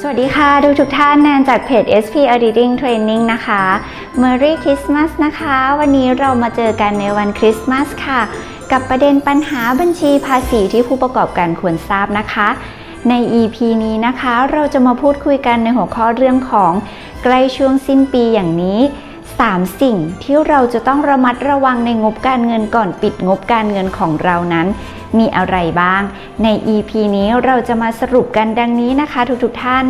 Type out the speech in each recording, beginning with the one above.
สวัสดีค่ะทุกทุกท่านแนนจากเพจ SP Auditing Training นะคะ Merry Christmas นะคะ วันนี้เรามาเจอกันในวันคริสต์มาสค่ะ กับประเด็นปัญหาบัญชีภาษีที่ผู้ประกอบการควรทราบนะคะใน EP นี้นะคะ เราจะมาพูดคุยกันในหัวข้อเรื่องของใกล้ช่วงสิ้นปีอย่างนี้ 3 สิ่งที่เราจะต้องระมัดระวังในงบการเงินก่อนปิดงบการเงินของเรานั้น มีอะไรบ้าง ใน EP นี้เราจะมาสรุปกันดังนี้นะคะทุกๆท่าน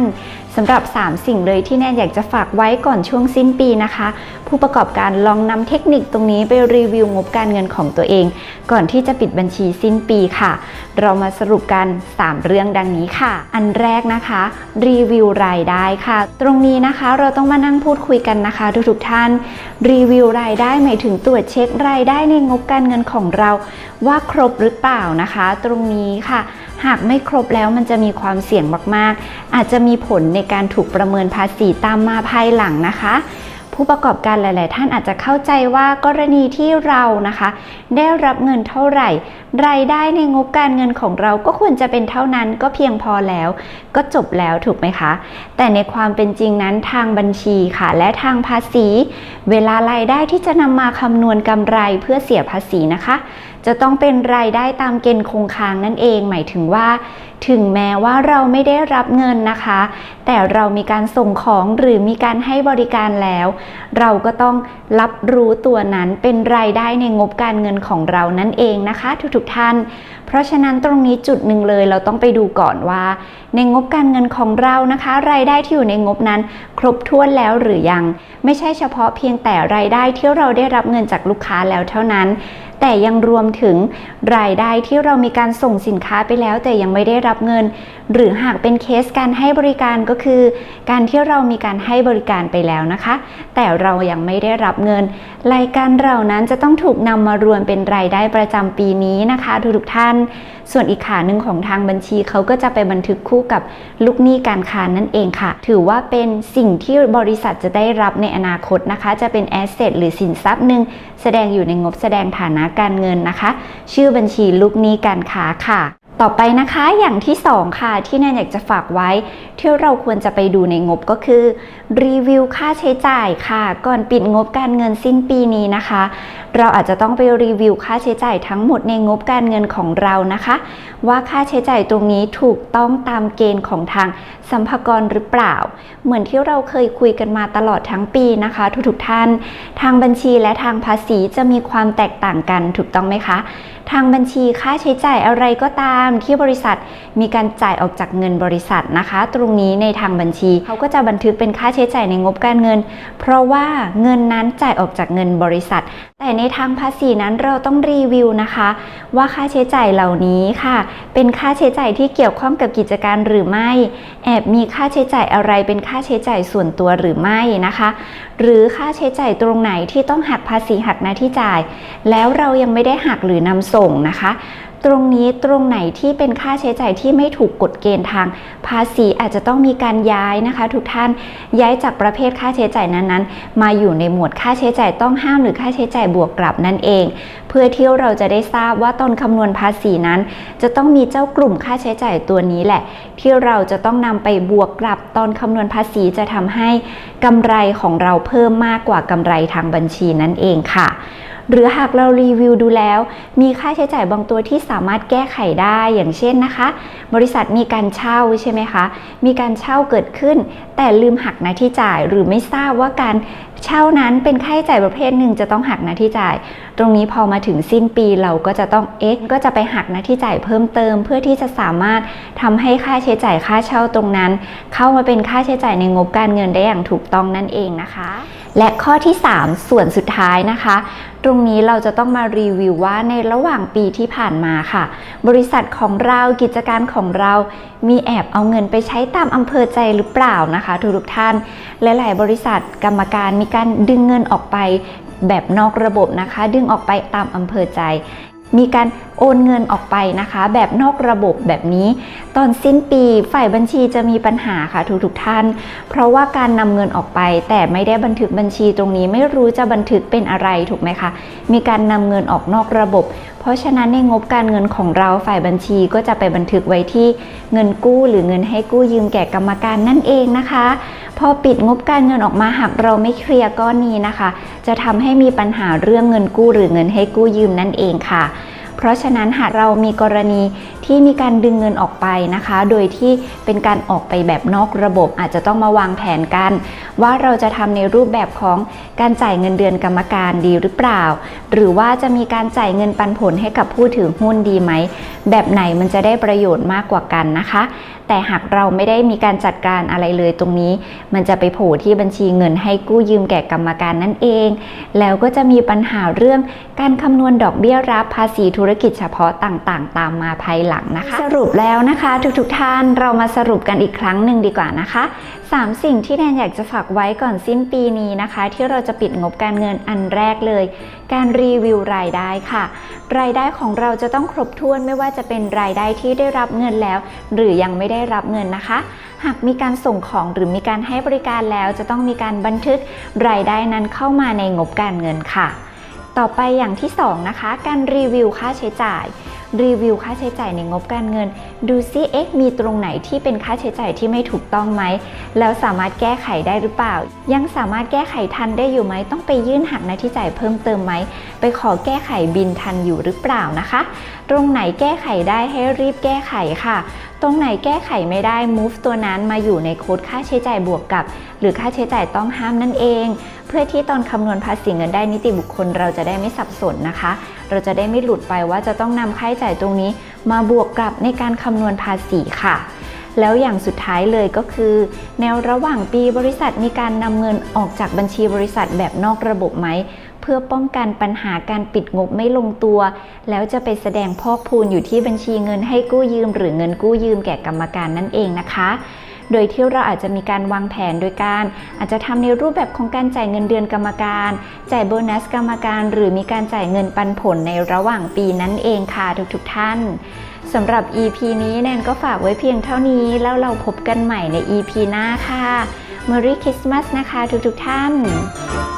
สำหรับ 3 สิ่งเลยที่แนนอยากจะฝากไว้ก่อนช่วงสิ้นปีนะคะ ผู้ประกอบการลองนำเทคนิคตรงนี้ไปรีวิวงบการเงินของตัวเอง ก่อนที่จะปิดบัญชีสิ้นปีค่ะ เรามาสรุปกัน 3 เรื่องดังนี้ค่ะ อันแรกนะคะ รีวิวรายได้ค่ะ ตรงนี้นะคะเราต้องมานั่งพูดคุยกันนะคะ ทุกๆท่าน รีวิวรายได้หมายถึงตรวจเช็ครายได้ในงบการเงินของเรา ว่าครบหรือเปล่านะคะ ตรงนี้ค่ะ หากไม่ครบแล้วมันจะมีความเสี่ยงมากๆ อาจจะมีผลในการถูกประเมินภาษีตามมาภายหลังนะคะ ผู้ประกอบการหลาย ๆ ท่านอาจจะเข้าใจว่ากรณีที่เรานะคะ ได้รับเงินเท่าไหร่รายได้ในงบการเงินของเราก็ควรจะเป็นเท่านั้นก็เพียงพอแล้ว ก็จบแล้วถูกไหมคะ แต่ในความเป็นจริงนั้นทางบัญชีค่ะ และทางภาษี เวลารายได้ที่จะนำมาคำนวณกำไรเพื่อเสียภาษีนะคะ จะต้องเป็นรายได้ตามเกณฑ์คงค้างนั่นเอง หมายถึงว่า ถึงแม้ว่าเราไม่ได้รับเงินนะคะ แต่เรามีการส่งของหรือมีการให้บริการแล้ว เราก็ต้องรับรู้ตัวนั้นเป็นรายได้ในงบการเงินของเรานั่นเองนะคะ ทุกๆท่าน เพราะฉะนั้นตรงนี้จุดหนึ่งเลยเราต้องไปดูก่อนว่า ในงบการเงินของเรานะคะ รายได้ที่อยู่ในงบนั้น ครบถ้วนแล้วหรือยัง ไม่ใช่เฉพาะเพียงแต่รายได้ที่เราได้รับเงินจากลูกค้าแล้วเท่านั้น แต่ยังรวมถึงรายได้ที่เรามีการส่งสินค้าไปแล้ว แต่ยังไม่ได้รับเงิน หรือหากเป็นเคสการให้บริการก็คือ การที่เรามีการให้บริการไปแล้วนะคะ แต่เรายังไม่ได้รับเงิน รายการเหล่านั้นจะต้องถูกนำมารวมเป็นรายได้ประจำปีนี้นะคะทุกๆท่าน ส่วนอีกขาหนึ่งของทางบัญชีเขาก็จะไปบันทึกคู่กับลูกหนี้การค้านั่นเองค่ะ ถือว่าเป็นสิ่งที่บริษัทจะได้รับในอนาคตนะคะ จะเป็นแอสเซทหรือสินทรัพย์หนึ่งแสดงอยู่ในงบแสดงฐานะการเงินนะคะ ชื่อบัญชีลูกหนี้การค้าค่ะ ต่อไปนะคะอย่างที่ 2 ค่ะ ที่แนนอยากจะฝากไว้ ที่เราควรจะไปดูในงบก็คือ รีวิวค่าใช้จ่ายค่ะ ก่อนปิดงบการเงินสิ้นปีนี้นะคะ เราอาจจะต้องไปรีวิวค่าใช้จ่ายทั้งหมดในงบการเงินของเรานะคะ ว่าค่าใช้จ่ายตรงนี้ถูกต้องตามเกณฑ์ของทาง สัมภากรหรือเปล่า เหมือนที่เราเคยคุยกันมาตลอดทั้งปีนะคะ ทุกๆท่าน ทางบัญชีและทางภาษีจะมีความแตกต่างกันถูกต้องไหมคะ ทางบัญชีค่าใช้จ่ายอะไรก็ตาม ที่บริษัทมีการจ่ายออกจากเงินบริษัทนะคะ ตรงนี้ในทางบัญชีเขาก็จะบันทึกเป็นค่าใช้จ่ายในงบการเงิน เพราะว่าเงินนั้นจ่ายออกจากเงินบริษัท แต่ในทางภาษีนั้นเราต้องรีวิวนะคะ ว่าค่าใช้จ่ายเหล่านี้ค่ะ เป็นค่าใช้จ่ายที่เกี่ยวข้องกับกิจการหรือไม่แอบมีค่าใช้จ่ายอะไรเป็นค่าใช้จ่ายส่วนตัวหรือไม่นะคะ หรือค่าใช้จ่ายตรงไหนที่ต้องหักภาษีหักหน้าที่จ่าย แล้วเรายังไม่ได้หักหรือนำส่งนะคะ ตรงนี้ตรงไหนที่เป็นค่าใช้จ่ายที่ไม่ถูกกฎเกณฑ์ทางภาษีอาจจะต้องมีการย้ายนะคะ ทุกท่านย้ายจากประเภทค่าใช้จ่ายนั้นๆ มาอยู่ในหมวดค่าใช้จ่ายต้องห้ามหรือค่าใช้จ่ายบวกกลับนั่นเอง เพื่อที่เราจะได้ทราบว่าตอนคำนวณภาษีนั้น จะต้องมีเจ้ากลุ่มค่าใช้จ่ายตัวนี้แหละ ที่เราจะต้องนำไปบวกกลับตอนคำนวณภาษีจะทำให้กำไรของเราเพิ่มมากกว่ากำไรทางบัญชีนั่นเองค่ะ หรือหากเรารีวิวดูแล้ว มีค่าใช้จ่ายบางตัวที่สามารถแก้ไขได้อย่างเช่นนะคะ บริษัทมีการเช่าใช่ไหมคะ มีการเช่าเกิดขึ้น แต่ลืมหักหน้าที่จ่ายหรือไม่ทราบว่าการเช่านั้นเป็นค่าใช้จ่ายประเภทหนึ่งจะต้องหักหน้าที่จ่าย ตรงนี้พอมาถึงสิ้นปีเราก็จะต้องเอ๊ะก็จะไปหักหน้าที่จ่ายเพิ่มเติม เพื่อที่จะสามารถทำให้ค่าใช้จ่ายค่าเช่าตรงนั้น เข้ามาเป็นค่าใช้จ่ายในงบการเงินได้อย่างถูกต้องนั่นเองนะคะ และข้อที่ 3 ส่วนสุดท้ายนะคะ ตรงนี้เราจะต้องมารีวิวว่าในระหว่างปีที่ผ่านมาค่ะ บริษัทของเรากิจการของเรา มีแอบเอาเงินไปใช้ตามอำเภอใจหรือเปล่านะคะทุกท่าน หลาย ๆ บริษัทกรรมการมีการดึงเงินออกไปแบบนอกระบบนะคะ ดึงออกไปตามอำเภอใจ มีการโอนเงินออกไปนะคะ แบบนอกระบบแบบนี้ ตอนสิ้นปีฝ่ายบัญชีจะมีปัญหาค่ะทุกทุกท่าน เพราะว่าการนำเงินออกไป แต่ไม่ได้บันทึกบัญชีตรงนี้ไม่รู้จะบันทึกเป็นอะไรถูกไหมคะ มีการนำเงินออกนอกระบบ ราะฉะนั้นในงบการเงินของเราฝ่ายบัญชีก็จะไปบันทึกไว้ที่เงินกู้หรือเงินให้กู้ยืมแก่กรรมการนั่นเองนะคะ พอปิดงบการเงินออกมาหากเราไม่เคลียร์ก้อนนี้นะคะ จะทำให้มีปัญหาเรื่องเงินกู้หรือเงินให้กู้ยืมนั่นเองค่ะ เพราะฉะนั้นหากเรามีกรณีที่มีการดึงเงินออกไปนะคะ โดยที่เป็นการออกไปแบบนอกระบบอาจจะต้องมาวางแผนกัน ว่าเราจะทำในรูปแบบของการจ่ายเงินเดือนกรรมการดีหรือเปล่า หรือว่าจะมีการจ่ายเงินปันผลให้กับผู้ถือหุ้นดีไหม แบบไหนมันจะได้ประโยชน์มากกว่ากันนะคะ แต่หากเราไม่ได้มีการจัดการอะไรเลยตรงนี้ มันจะไปโผล่ที่บัญชีเงินให้กู้ยืมแก่กรรมการนั่นเอง แล้วก็จะมีปัญหาเรื่องการคำนวณดอกเบี้ยรับภาษีธุรรกิจเฉพาะต่างๆ ตามมาภายหลังนะคะ สรุปแล้วนะคะ ทุกๆทท่านเรามาสรุปกันอีกครั้งหนึ่งดีกว่านะคะ 3 สิ่งที่แนนอยากจะฝากไว้ก่อนสิ้นปีนี้นะคะ ที่เราจะปิดงบการเงินอันแรกเลย การรีวิวรายได้ค่ะ รายได้ของเราจะต้องครบถ้วนไม่ว่าจะเป็นรายได้ที่ได้รับเงินแล้ว หรือยังไม่ได้รับเงินนะคะ หากมีการส่งของหรือมีการให้บริการแล้ว จะต้องมีการบันทึกรายได้นั้นเข้ามาในงบการเงินค่ะ ต่อไปอย่างที่สองนะคะการรีวิวค่าใช้จ่าย รีวิวค่าใช้จ่ายในงบการเงิน ดูซิเอ๊ะมีตรงไหนที่เป็นค่าใช้จ่ายที่ไม่ถูกต้องไหมแล้วสามารถแก้ไขได้หรือเปล่า ยังสามารถแก้ไขทันได้อยู่ไหมต้องไปยื่นหักหน้าที่จ่ายเพิ่มเติมไหมไปขอแก้ไขบินทันอยู่หรือเปล่านะคะ ตรงไหนแก้ไขได้ให้รีบแก้ไขค่ะ ตรงไหนแก้ไขไม่ได้ move ตัวนั้นมาอยู่ในโค้ดค่าใช้จ่ายบวกกับ หรือค่าใช้จ่ายต้องห้ามนั่นเอง เพื่อที่ตอนคำนวณภาษีเงินได้นิติบุคคลเราจะได้ไม่สับสนนะคะ เราจะได้ไม่หลุดไปว่าจะต้องนำค่าใช้จ่ายตรงนี้ มาบวกกับในการคำนวณภาษีค่ะแล้วอย่างสุดท้ายเลยก็คือ แนวระหว่างปีบริษัทมีการนำเงินออกจากบัญชีบริษัทแบบนอกระบบไหม พื่อป้องกันปัญหาการปิดงบไม่ลงตัว แล้วจะไปแสดงพอกพูนอยู่ที่บัญชีเงินให้กู้ยืม หรือเงินกู้ยืมแก่กรรมการนั่นเองนะคะโดยที่เราอาจจะมีการวางแผนโดยการ อาจจะทำในรูปแบบของการจ่ายเงินเดือนกรรมการ จ่ายโบนัสกรรมการ หรือมีการจ่ายเงินปันผลในระหว่างปีนั่นเองค่ะทุกๆท่านสำหรับ EP นี้แนนก็ฝากไว้เพียงเท่านี้ แล้วเราพบกันใหม่ใน EP หน้าค่ะ Merry Christmas นะคะทุกๆท่าน